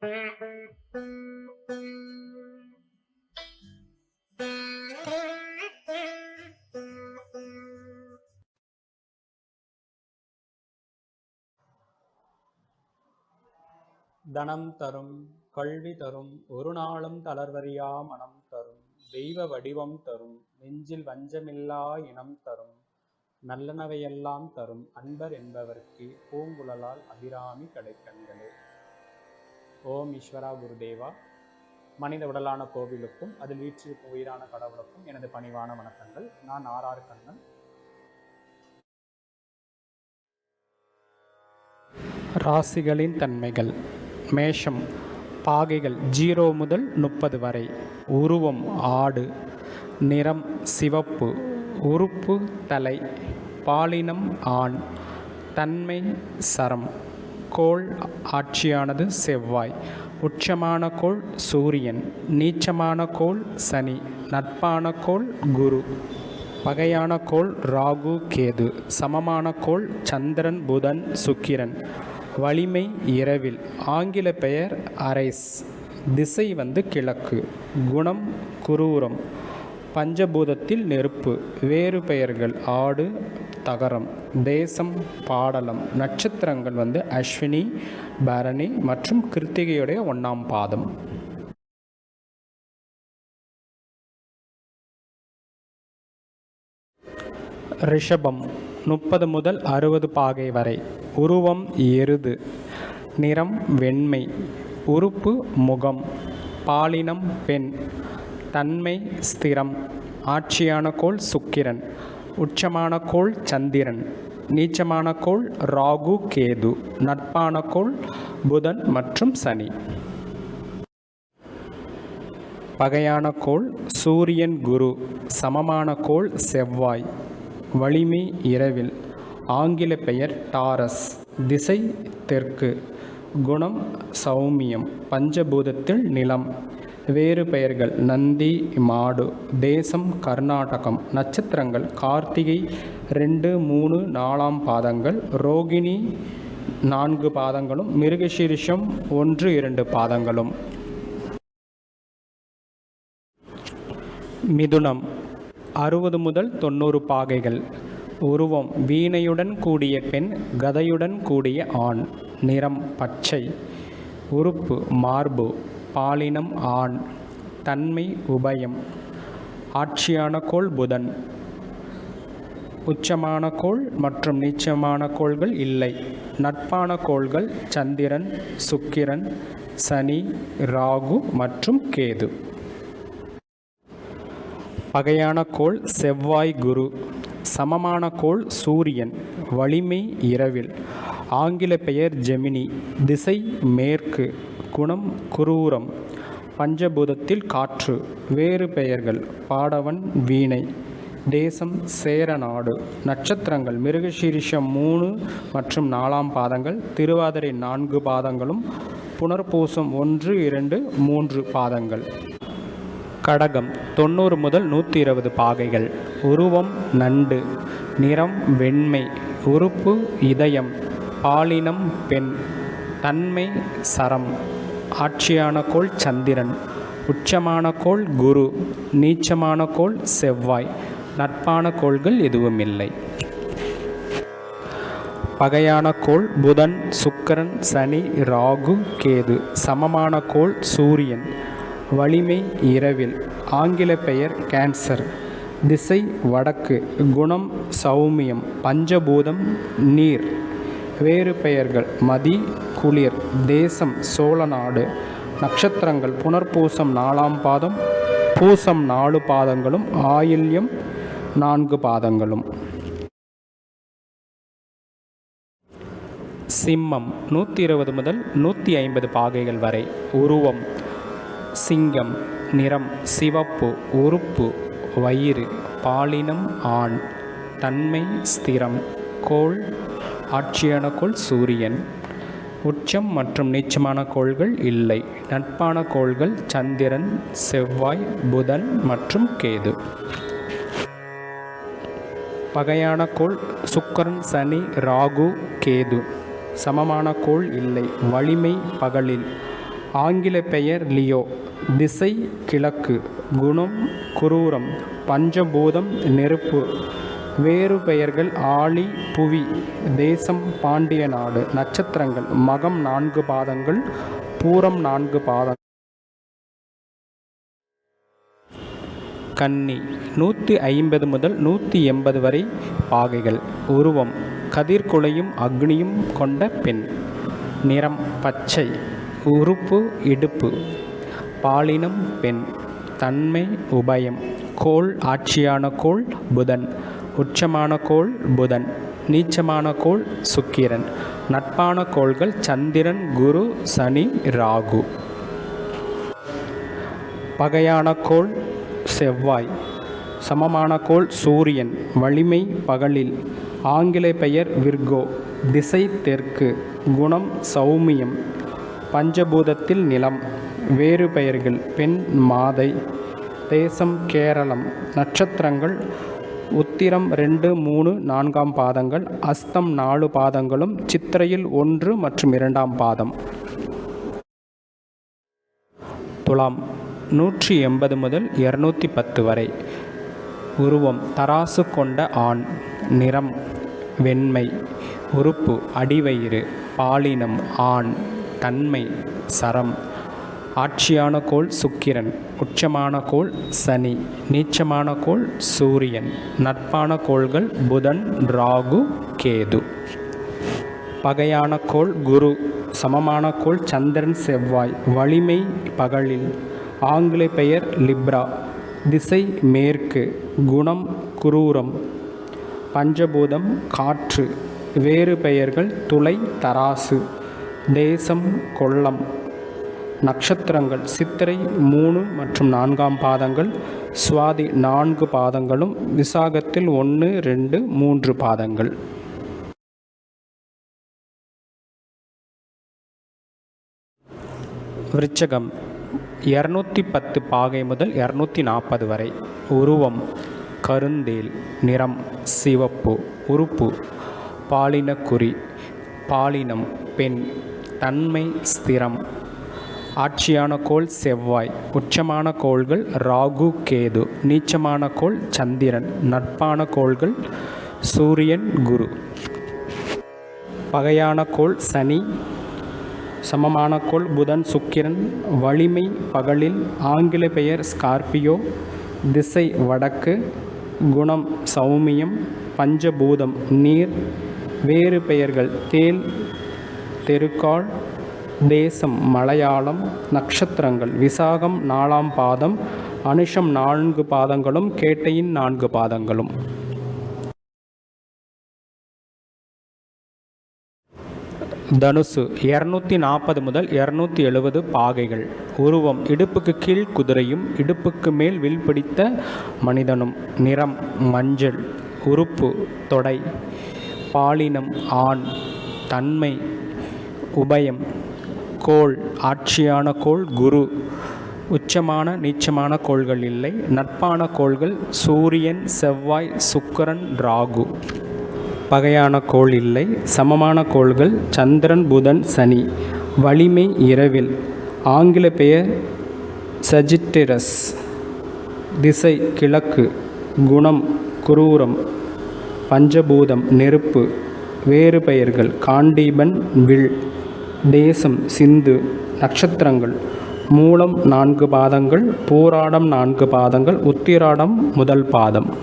தனம் தரும் கல்வி தரும் ஒரு நாளும் தளர்வறியா மனம் தரும் தெய்வ வடிவம் தரும் நெஞ்சில் வஞ்சமில்லா இனம் தரும் நல்லனவையெல்லாம் தரும் அன்பர் என்பவர்க்கு பூங்குழலால் அபிராமி கடைக்கண்களே. ஓம் ஈஸ்வரா குருதேவா. மனித உடலான கோவிலுக்கும் அதில் வீற்றிருக்கும் உயிரான கடவுளுக்கும் எனது பணிவான வணக்கங்கள். நான் ஆர்ஆர் கண்ணன். ராசிகளின் தன்மைகள். மேஷம் பாகைகள் ஜீரோ முதல் முப்பது வரை. உருவம் ஆடு நிறம் சிவப்பு உறுப்பு தலை பாலினம் ஆண் தன்மை சரம். கோள் ஆட்சியானது செவ்வாய். உச்சமான கோள் சூரியன் நீச்சமான கோள் சனி நட்பான கோள் குரு. பகையான கோள் ராகு கேது சமமான கோள் சந்திரன் புதன் சுக்கிரன். வலிமை இரவில் ஆங்கில பெயர் அரைஸ். திசை வந்து கிழக்கு. குணம் குரூரம். பஞ்சபூதத்தில் நெருப்பு வேறு பெயர்கள் ஆடு தகரம் தேசம் பாடலம் நட்சத்திரங்கள் வந்து அஸ்வினி பரணி மற்றும் கிருத்திகையுடைய ஒன்றாம் பாதம். ரிஷபம் முப்பது முதல் அறுபது பாகை வரை. உருவம் எருது நிறம் வெண்மை உறுப்பு முகம் பாலினம் பெண். தன்மை ஸ்திரம். ஆட்சியான கோள் சுக்கிரன் உச்சமான கோள் சந்திரன் நீச்சமான கோள் ராகு கேது நட்பான கோள் புதன் மற்றும் சனி. பகையான கோள் சூரியன் குரு சமமான கோள் செவ்வாய். வலிமை இரவில் ஆங்கில பெயர் டாரஸ் திசை தெற்கு குணம் சௌமியம் பஞ்சபூதத்தில் நிலம். வேறு பெயர்கள் நந்தி மாடு தேசம் கர்நாடகம் நட்சத்திரங்கள் கார்த்திகை ரெண்டு மூணு நாலாம் பாதங்கள் ரோகிணி நான்கு பாதங்களும் மிருகசீரிஷம் ஒன்று இரண்டு பாதங்களும். மிதுனம் அறுபது முதல் தொண்ணூறு பாகைகள். உருவம் வீணையுடன் கூடிய பெண் கதையுடன் கூடிய ஆண். நிறம் பச்சை. உறுப்பு மார்பு. பாலினம் ஆண் தன்மை உபயம். ஆட்சியான கோள் புதன். உச்சமான கோள் மற்றும் நீச்சமான கோள்கள் இல்லை. நட்பான கோள்கள் சந்திரன் சுக்கிரன் சனி ராகு மற்றும் கேது. பகையான கோள் செவ்வாய் குரு. சமமான கோள் சூரியன். வலிமை இரவில். ஆங்கில பெயர் ஜெமினி. திசை மேற்கு. குணம் குரூரம். பஞ்சபூதத்தில் காற்று வேறு பெயர்கள் பாடவன் வீணை தேசம் சேரநாடு நட்சத்திரங்கள் மிருகசீரிஷம் மூணு மற்றும் நாலாம் பாதங்கள் திருவாதிரை நான்கு பாதங்களும் புனர்பூசம் ஒன்று இரண்டு மூன்று பாதங்கள். கடகம் தொண்ணூறு முதல் நூற்றி இருபது பாகைகள். உருவம் நண்டு நிறம் வெண்மை உறுப்பு இதயம் பாலினம் பெண் தன்மை சரம். ஆட்சியான கோள் சந்திரன் உச்சமான கோள் குரு நீச்சமான கோள் செவ்வாய் நட்பான கோள்கள் எதுவும் இல்லை. பகையான கோள் புதன் சுக்கரன் சனி ராகு கேது சமமான கோள் சூரியன். வலிமை இரவில் ஆங்கில பெயர் கேன்சர். திசை வடக்கு குணம் சௌமியம் பஞ்சபூதம் நீர். வேறு பெயர்கள். மதி குளிர் தேசம் சோழநாடு நட்சத்திரங்கள் புனர்பூசம் நாலாம் பாதம் பூசம் நாலு பாதங்களும் ஆயில்யம் நான்கு பாதங்களும். சிம்மம் நூற்றி இருபது முதல் நூற்றி ஐம்பது பாகைகள் வரை. உருவம் சிங்கம் நிறம் சிவப்பு உறுப்பு வயிறு பாலினம் ஆண் தன்மை ஸ்திரம் கோள் ஆட்சியான கோள் சூரியன். உச்சம் மற்றும் நீச்சமான கோள்கள் இல்லை. நட்பான கோள்கள் சந்திரன் செவ்வாய் புதன் மற்றும் கேது. பகையான கோள் சுக்கரன் சனி ராகு கேது. சமமான கோள் இல்லை. வலிமை பகலில். ஆங்கில பெயர் லியோ. திசை கிழக்கு. குணம் குரூரம். பஞ்சபூதம் நெருப்பு. வேறு பெயர்கள் ஆழி புவி தேசம் பாண்டிய நாடு நட்சத்திரங்கள் மகம் நான்கு பாதங்கள் பூரம் நான்கு பாதங்கள். கன்னி நூற்றி ஐம்பது முதல் நூற்றி எண்பது வரை பாகைகள். உருவம் கதிர்குலையும் அக்னியும் கொண்ட பெண். நிறம் பச்சை. உறுப்பு இடுப்பு. பாலினம் பெண். தன்மை உபயம். கோள் ஆட்சியான கோள் புதன். உச்சமான கோள் புதன் நீச்சமான கோள் சுக்கிரன் நட்பான கோள்கள் சந்திரன் குரு சனி ராகு. பகையான கோள் செவ்வாய் சமமான கோள் சூரியன் வலிமை பகலில். ஆங்கில பெயர் விர்கோ திசை தெற்கு குணம் சௌமியம் பஞ்சபூதத்தில் நிலம் வேறு பெயர்கள் பெண் மாதை தேசம் கேரளம் நட்சத்திரங்கள் உத்திரம் ரெண்டு மூணு நான்காம் பாதங்கள் அஸ்தம் நாலு பாதங்களும் சித்திரையில் ஒன்று மற்றும் இரண்டாம் பாதம். துலாம் நூற்றி எண்பது முதல் இருநூற்றி பத்து வரை. உருவம் தராசு கொண்ட ஆண். நிறம் வெண்மை. உறுப்பு அடிவயிறு. பாலினம் ஆண். தன்மை சரம். ஆட்சியான கோள் சுக்கிரன் உச்சமான கோள் சனி நீச்சமான கோள் சூரியன் நட்பான கோள்கள் புதன் ராகு கேது. பகையான கோள் குரு சமமான கோள் சந்திரன் செவ்வாய் வலிமை பகலில். ஆங்கில பெயர் லிப்ரா திசை மேற்கு குணம் குரூரம். பஞ்சபூதம் காற்று வேறு பெயர்கள் துளை தராசு. தேசம் கொல்லம் நட்சத்திரங்கள் சித்திரை மூணு மற்றும் நான்காம் பாதங்கள் சுவாதி நான்கு பாதங்களும் விசாகத்தில் ஒன்று ரெண்டு மூன்று பாதங்கள். விருச்சகம் இரநூத்தி பத்து பாகை முதல் இரநூத்தி நாற்பது வரை. உருவம் கருந்தேல் நிறம் சிவப்பு உறுப்பு பாலினக்குறி பாலினம் பெண் தன்மை ஸ்திரம் ஆட்சியான கோள் செவ்வாய் உச்சமான கோள்கள் ராகு கேது நீச்சமான கோள் சந்திரன் நட்பான கோள்கள் சூரியன் குரு. பகையான கோள் சனி சமமான கோள் புதன் சுக்கிரன் வலிமை பகலில் ஆங்கில பெயர் ஸ்கார்பியோ திசை வடக்கு குணம் சௌமியம் பஞ்சபூதம் நீர் வேறு பெயர்கள் தேல் தெருக்கால் தேசம் மலையாளம் நட்சத்திரங்கள் விசாகம் நாலாம் பாதம் அனுஷம் நான்கு பாதங்களும் கேட்டையின் நான்கு பாதங்களும். தனுசு இரநூத்தி நாற்பது முதல் இரநூத்தி எழுபது பாகைகள். உருவம் இடுப்புக்கு கீழ் குதிரையும் இடுப்புக்கு மேல் வில் பிடித்த மனிதனும். நிறம் மஞ்சள். உறுப்பு தொடை. பாலினம் ஆண். தன்மை உபயம். கோள் ஆட்சியான கோள் குரு. உச்சமான நீச்சமான கோள்கள் இல்லை. நட்பான கோள்கள் சூரியன் செவ்வாய் சுக்கரன் ராகு. பகையான கோள் இல்லை. சமமான கோள்கள் சந்திரன் புதன் சனி. வலிமை இரவில். ஆங்கில பெயர் சஜிட்டிரஸ் திசை கிழக்கு. குணம் குரூரம். பஞ்சபூதம் நெருப்பு. வேறு பெயர்கள். காண்டீபன் வில். தேசம் சிந்து நட்சத்திரங்கள். மூலம் நான்கு பாதங்கள் பூராடம் நான்கு பாதங்கள் உத்திராடம் முதல் பாதம்.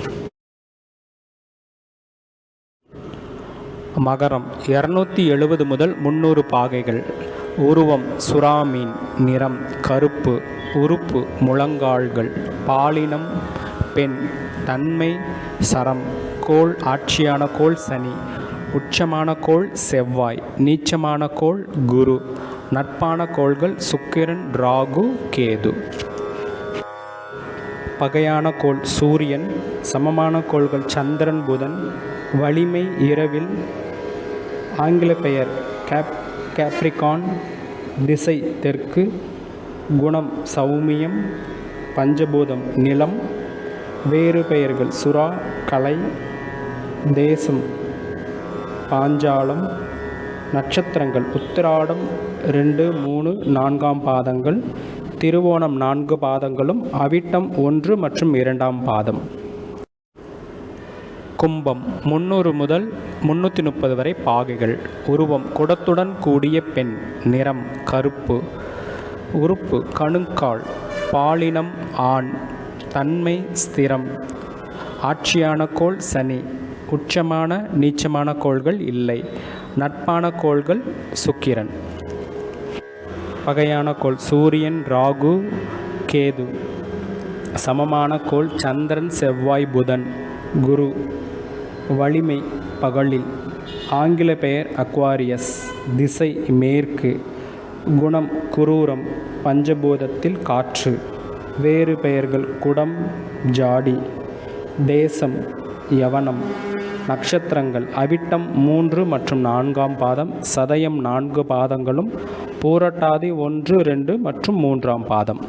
மகரம் இரநூத்தி எழுபது முதல் முந்நூறு பாகைகள். உருவம் சுறாமீன் நிறம் கருப்பு உறுப்பு முழங்கால்கள். பாலினம் பெண் தன்மை சரம் கோள் ஆட்சியான கோள் சனி. உச்சமான கோள் செவ்வாய் நீச்சமான கோள் குரு நட்பான கோள்கள் சுக்கிரன் ராகு கேது. பகையான கோள் சூரியன் சமமான கோள்கள் சந்திரன் புதன். வலிமை இரவில் ஆங்கில பெயர் கேப் கேப்ரிகான் திசை தெற்கு. குணம் சௌமியம் பஞ்சபூதம் நிலம். வேறு பெயர்கள் சுறா கலை தேசம். பாஞ்சாலம் நட்சத்திரங்கள் உத்திராடம் ரெண்டு மூணு நான்காம் பாதங்கள் திருவோணம் நான்கு பாதங்களும் அவிட்டம் ஒன்று மற்றும் இரண்டாம் பாதம். கும்பம் முந்நூறு முதல் முன்னூற்றி முப்பது வரை பாகைகள். உருவம் குடத்துடன் கூடிய பெண். நிறம் கருப்பு. உறுப்பு கணுங்கால். பாலினம் ஆண். தன்மை ஸ்திரம். ஆட்சியான கோள் சனி. உச்சமான நீச்சமான கோள்கள் இல்லை. நட்பான கோள்கள் சுக்கிரன். பகையான கோள் சூரியன் ராகு கேது. சமமான கோள் சந்திரன் செவ்வாய் புதன் குரு. வலிமை பகலில். ஆங்கில பெயர் அக்வாரியஸ். திசை மேற்கு. குணம் குரூரம். பஞ்சபூதத்தில் காற்று. வேறு பெயர்கள் குடம் ஜாடி. தேசம் யவனம். நட்சத்திரங்கள். அவிட்டம் மூன்று மற்றும் நான்காம் பாதம் சதயம் நான்கு பாதங்களும் பூரட்டாதி ஒன்று ரெண்டு மற்றும் மூன்றாம் பாதம்.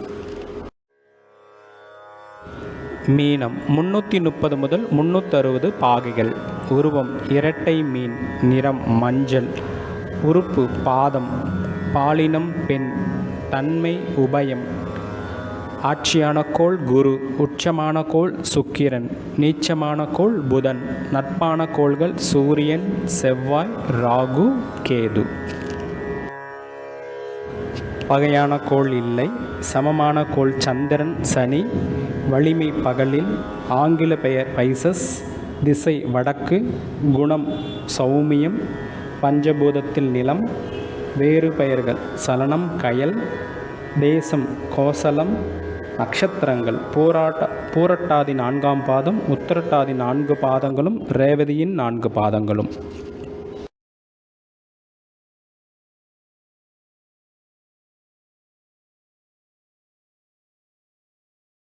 மீனம் முன்னூற்றி முப்பது முதல் முன்னூற்றறுபது பாகைகள். உருவம் இரட்டை மீன். நிறம் மஞ்சள். உறுப்பு பாதம். பாலினம் பெண். தன்மை உபயம். ஆட்சியான கோள் குரு உச்சமான கோள் சுக்கிரன் நீச்சமான கோள் புதன் நட்பான கோள்கள் சூரியன் செவ்வாய் ராகு கேது. பகையான கோள் இல்லை. சமமான கோள் சந்திரன் சனி. வலிமை பகலில் ஆங்கில பெயர் பைசஸ். திசை வடக்கு குணம் சௌமியம். பஞ்சபூதத்தில் நிலம். வேறு பெயர்கள் சலனம் கயல். தேசம் கோசலம். நட்சத்திரங்கள் போராட்ட பூரட்டாதி நான்காம் பாதம் உத்திரட்டாதி நான்கு பாதங்களும் ரேவதியின் நான்கு பாதங்களும்.